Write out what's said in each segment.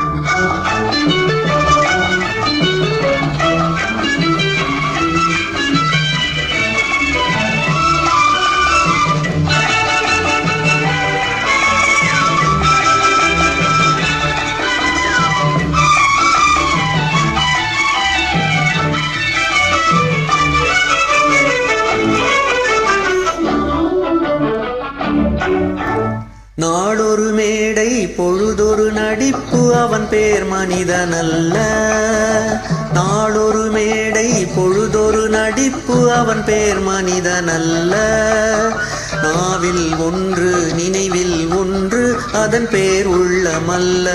oh you. நாளொரு மேடை பொழுதொரு நடிப்பு அவன் பேர் மனிதனல்ல. நாளொரு மேடை பொழுதொரு நடிப்பு அவன் பேர் மனிதனல்ல. நாவில் ஒன்று நினைவில் ஒன்று அதன் பேர் உள்ளமல்ல.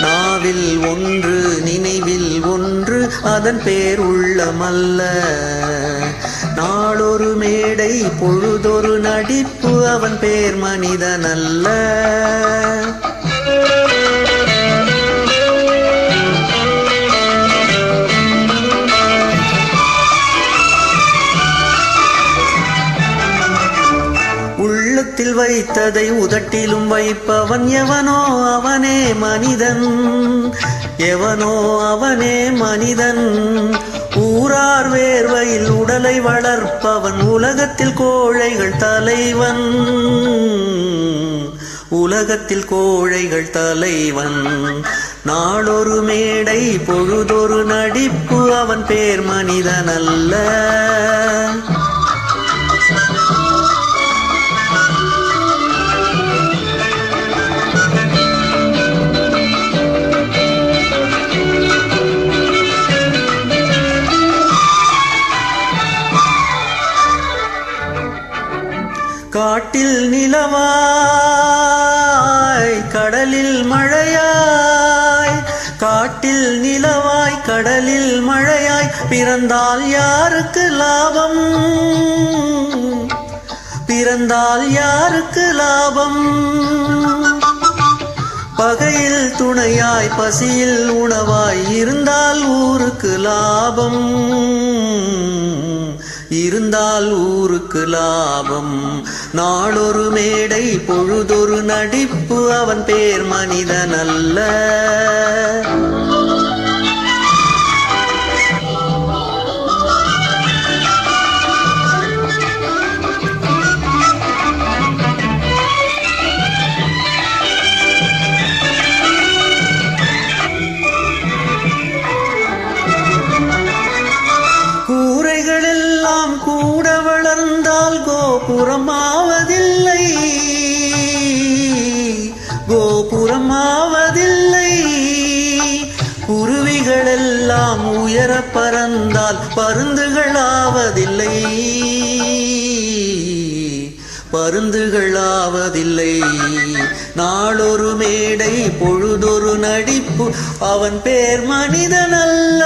நாவில் ஒன்று நினைவில் ஒன்று அதன் பேர் உள்ளமல்ல. நாளொரு மேடை பொழுதொரு நடிப்பு. அவன் பேர் மனிதன் அல்ல உள்ளத்தில் வைத்ததை உதட்டிலும் வைப்பவன் எவனோ அவனே மனிதன். எவனோ அவனே மனிதன். ஊரார் வேர்வையில் உடலை வளர்ப்பவன் உலகத்தில் கோழைகள் தலைவன். உலகத்தில் கோழைகள் தலைவன். நாளொரு மேடை பொழுதொரு நடிப்பு அவன் பேர் மனிதனல்ல காட்டில் நிலவாய் கடலில் மழையாய். காட்டில் நிலவாய் கடலில் மழையாய். பிறந்தால் யாருக்கு லாபம்? பிறந்தால் யாருக்கு லாபம்? பகையில் துணையாய் பசியில் உணவாய். இருந்தால் ஊருக்கு லாபம். இருந்தால் ஊருக்கு லாபம். நாளொரு மேடை பொழுதொரு நடிப்பு. அவன் பேர் மனிதன் அல்ல. கூட வளர்ந்தால் கோபுரமாவதில்லை. கோபுரமாவதில்லை. குருவிகளெல்லாம் உயர பறந்தால் பருந்துகளாவதில்லை. பருந்துகளாவதில்லை. நாளொரு மேடை பொழுதொரு நடிப்பு அவன் பேர் மனிதனல்ல.